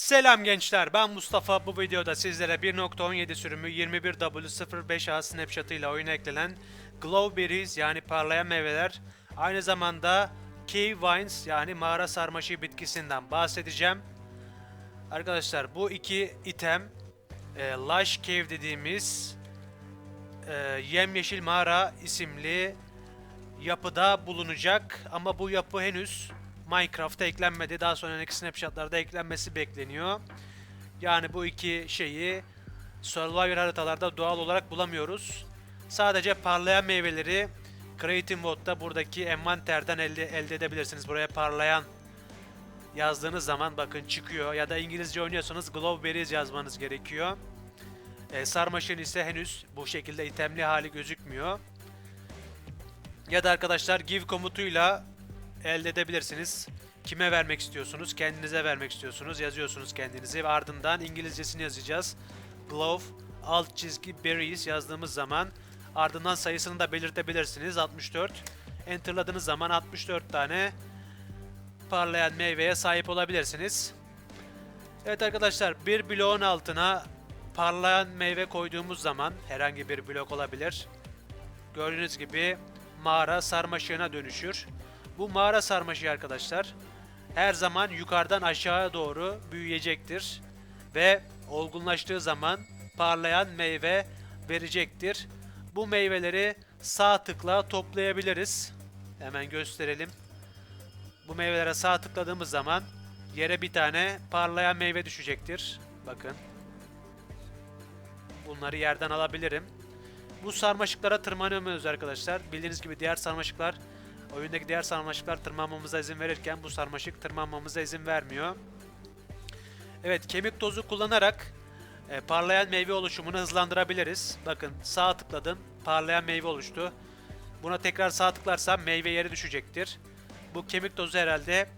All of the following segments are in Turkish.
Selam gençler ben Mustafa bu videoda sizlere 1.17 sürümü 21W05A snapshot ile oyuna eklenen Glowberries yani parlayan meyveler aynı zamanda Cave Vines yani mağara sarmaşığı bitkisinden bahsedeceğim. Arkadaşlar bu iki item e, Lush Cave dediğimiz e, yemyeşil mağara isimli yapıda bulunacak ama bu yapı henüz Minecraft'a eklenmedi. Daha sonraki snapshotlarda eklenmesi bekleniyor. Yani bu iki şeyi Survivor haritalarda doğal olarak bulamıyoruz. Sadece parlayan meyveleri Creative Mode'da buradaki envanterden elde, elde edebilirsiniz. Buraya parlayan yazdığınız zaman bakın çıkıyor. Ya da İngilizce oynuyorsanız Glowberries yazmanız gerekiyor. E, sarmaşığın ise henüz bu şekilde itemli hali gözükmüyor. Ya da arkadaşlar give komutuyla elde edebilirsiniz. Kime vermek istiyorsunuz? Kendinize vermek istiyorsunuz. Yazıyorsunuz kendinizi ve ardından İngilizcesini yazacağız. Glove alt çizgi berries yazdığımız zaman ardından sayısını da belirtebilirsiniz. 64. Enter'ladığınız zaman 64 tane parlayan meyveye sahip olabilirsiniz. Evet arkadaşlar bir bloğun altına parlayan meyve koyduğumuz zaman herhangi bir blok olabilir. Gördüğünüz gibi mağara sarmaşığına dönüşür. Bu mağara sarmaşığı arkadaşlar her zaman yukarıdan aşağıya doğru büyüyecektir ve olgunlaştığı zaman parlayan meyve verecektir. Bu meyveleri sağ tıkla toplayabiliriz. Hemen gösterelim. Bu meyvelere sağ tıkladığımız zaman yere bir tane parlayan meyve düşecektir. Bakın. Bunları yerden alabilirim. Bu sarmaşıklara tırmanamıyoruz arkadaşlar. Bildiğiniz gibi diğer sarmaşıklar oyundaki diğer sarmaşıklar tırmanmamıza izin verirken bu sarmaşık tırmanmamıza izin vermiyor. Evet kemik tozu kullanarak e, parlayan meyve oluşumunu hızlandırabiliriz. Bakın sağ tıkladım parlayan meyve oluştu. Buna tekrar sağ tıklarsam meyve yeri düşecektir. Bu kemik tozu herhalde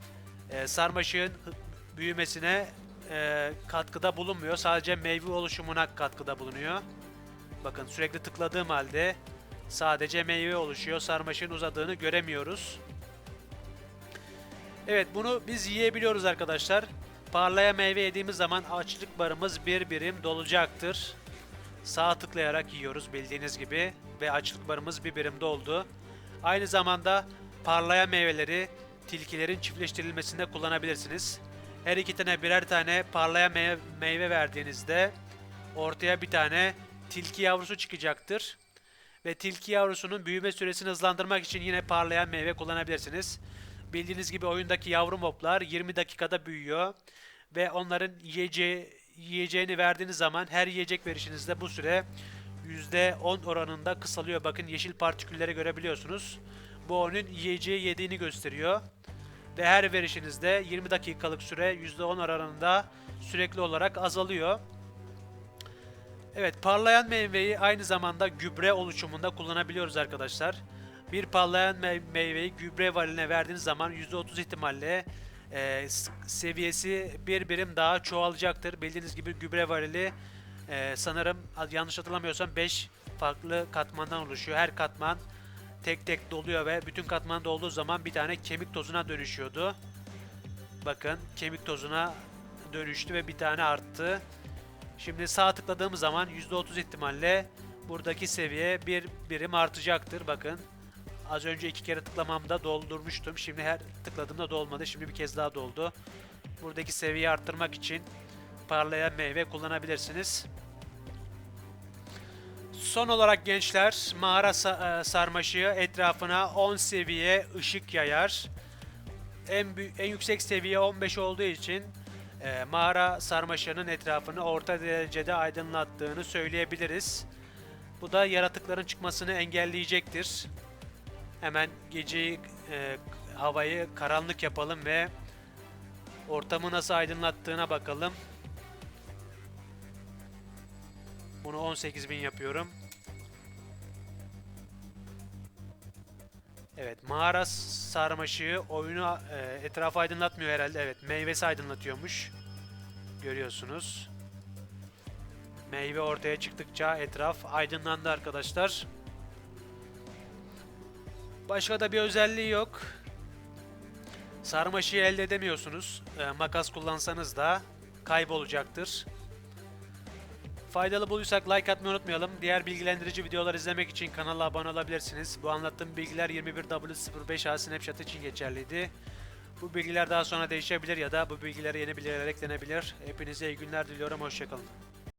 e, sarmaşığın büyümesine e, katkıda bulunmuyor. Sadece meyve oluşumuna katkıda bulunuyor. Bakın sürekli tıkladığım halde sadece meyve oluşuyor. Sarmaşığın uzadığını göremiyoruz. Evet bunu biz yiyebiliyoruz arkadaşlar. Parlaya meyve yediğimiz zaman açlık barımız bir birim dolacaktır. Sağ tıklayarak yiyoruz bildiğiniz gibi ve açlık barımız bir birim doldu. Aynı zamanda parlayan meyveleri tilkilerin çiftleştirilmesinde kullanabilirsiniz. Her iki tane birer tane parlayan meyve, meyve verdiğinizde ortaya bir tane tilki yavrusu çıkacaktır. Ve tilki yavrusunun büyüme süresini hızlandırmak için yine parlayan meyve kullanabilirsiniz. Bildiğiniz gibi oyundaki yavru moblar 20 dakikada büyüyor. Ve onların yiyeceği, yiyeceğini verdiğiniz zaman her yiyecek verişinizde bu süre %10 oranında kısalıyor. Bakın yeşil partikülleri görebiliyorsunuz. Bu onun yiyeceği yediğini gösteriyor. Ve her verişinizde 20 dakikalık süre %10 oranında sürekli olarak azalıyor. Evet parlayan meyveyi aynı zamanda gübre oluşumunda kullanabiliyoruz arkadaşlar. Bir parlayan me- meyveyi gübre valine verdiğiniz zaman %30 ihtimalle e, seviyesi bir birim daha çoğalacaktır. Bildiğiniz gibi gübre varili e, sanırım yanlış hatırlamıyorsam 5 farklı katmandan oluşuyor. Her katman tek tek doluyor ve bütün katman dolduğu zaman bir tane kemik tozuna dönüşüyordu. Bakın kemik tozuna dönüştü ve bir tane arttı. Şimdi sağ tıkladığım zaman %30 ihtimalle buradaki seviye bir birim artacaktır. Bakın az önce iki kere tıklamamda doldurmuştum. Şimdi her tıkladığımda dolmadı. Şimdi bir kez daha doldu. Buradaki seviyeyi arttırmak için parlayan meyve kullanabilirsiniz. Son olarak gençler mağara e, sarmaşığı etrafına 10 seviye ışık yayar. En, en yüksek seviye 15 olduğu için e, mağara sarmaşığının etrafını orta derecede aydınlattığını söyleyebiliriz. Bu da yaratıkların çıkmasını engelleyecektir. Hemen geceyi, e, havayı karanlık yapalım ve ortamı nasıl aydınlattığına bakalım. Bunu 18.000 yapıyorum. Evet, mağara sarmaşığı oyunu e, etrafı aydınlatmıyor herhalde. Evet, meyvesi aydınlatıyormuş. Görüyorsunuz. Meyve ortaya çıktıkça etraf aydınlandı arkadaşlar. Başka da bir özelliği yok. Sarmaşığı elde edemiyorsunuz. E, makas kullansanız da kaybolacaktır. Faydalı bulduysak like atmayı unutmayalım. Diğer bilgilendirici videolar izlemek için kanala abone olabilirsiniz. Bu anlattığım bilgiler 21W05A Snapchat için geçerliydi. Bu bilgiler daha sonra değişebilir ya da bu bilgilere yeni bilgiler eklenebilir. Hepinize iyi günler diliyorum. Hoşçakalın.